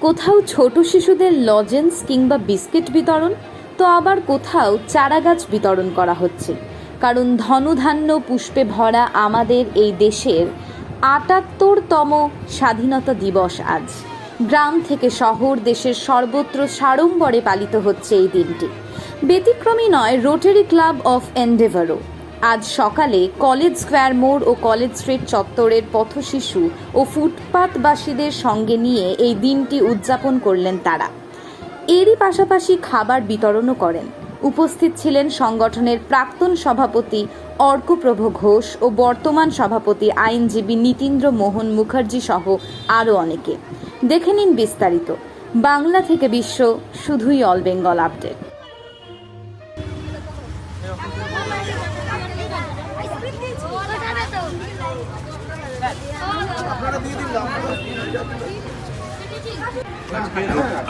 কোথাও ছোট শিশুদের লজেন্স কিংবা বিস্কিট বিতরণ, তো আবার কোথাও চারাগাছ বিতরণ করা হচ্ছে। কারণ ধনধান্য পুষ্পে ভরা আমাদের এই দেশের আটাত্তরতম স্বাধীনতা দিবস আজ। গ্রাম থেকে শহর দেশের সর্বত্র সাড়ম্বরে পালিত হচ্ছে এই দিনটি। ব্যতিক্রমী নয় রোটারি ক্লাব অফ এন্ডেভারও আজ সকালে কলেজ স্কোয়ার মোড় ও কলেজ স্ট্রিট চত্বরের পথশিশু ও ফুটপাতবাসীদের সঙ্গে নিয়ে এই দিনটি উদযাপন করলেন তারা। এরই পাশাপাশি খাবার বিতরণও করেন। উপস্থিত ছিলেন সংগঠনের প্রাক্তন সভাপতি অর্কপ্রভ ঘোষ ও বর্তমান সভাপতি আইনজীবী নীতীন্দ্র মোহন মুখার্জি সহ আরও অনেকে। দেখে নিন বিস্তারিত। বাংলা থেকে বিশ্ব, শুধুই অল বেঙ্গল আপডেট।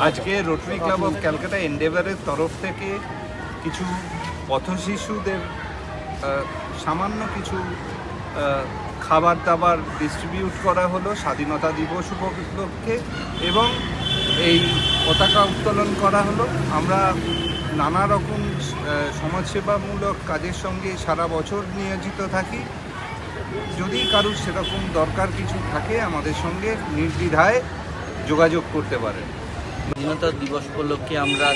আজকে রোটারি ক্লাব অফ ক্যালকাটা এন্ডেভারের তরফ থেকে কিছু পথশিশুদের সামান্য কিছু খাবার দাবার ডিস্ট্রিবিউট করা হলো স্বাধীনতা দিবস উপলক্ষে এবং এই পতাকা উত্তোলন করা হলো। আমরা নানা রকম সমাজসেবামূলক কাজের সঙ্গে সারা বছর নিয়োজিত থাকি। যদি কারুর সেরকম দরকার কিছু থাকে আমাদের সঙ্গে নির্দ্বিধায় যোগাযোগ করতে পারেন। স্বাধীনতা দিবস উপলক্ষে আমরা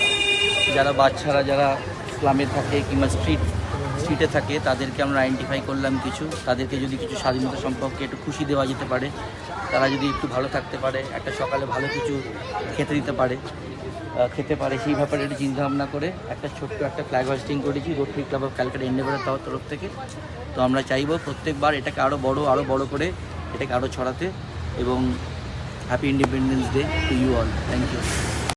যারা বাচ্চারা, যারা স্লামে থাকে কিংবা স্ট্রিট স্ট্রিটে থাকে, তাদেরকে আমরা আইডেন্টিফাই করলাম কিছু। তাদেরকে যদি কিছু স্বাধীনতা সম্পর্কে একটু খুশি দেওয়া যেতে পারে, তারা যদি একটু ভালো থাকতে পারে, একটা সকালে ভালো কিছু খেতে দিতে পারে খেতে পারে। সেই ব্যাপারে একটু চিন্তাভাবনা করে একটা ছোট্ট একটা ফ্ল্যাগ হোস্টিং করেছি রোটারি ক্লাব অফ ক্যালকাটা ইন্ডেভারের তরফ থেকে। তো আমরা চাইব প্রত্যেকবার এটাকে আরও বড় আরও বড় করে এটাকে আরও ছড়াতে। এবং happy independence day to you all thank you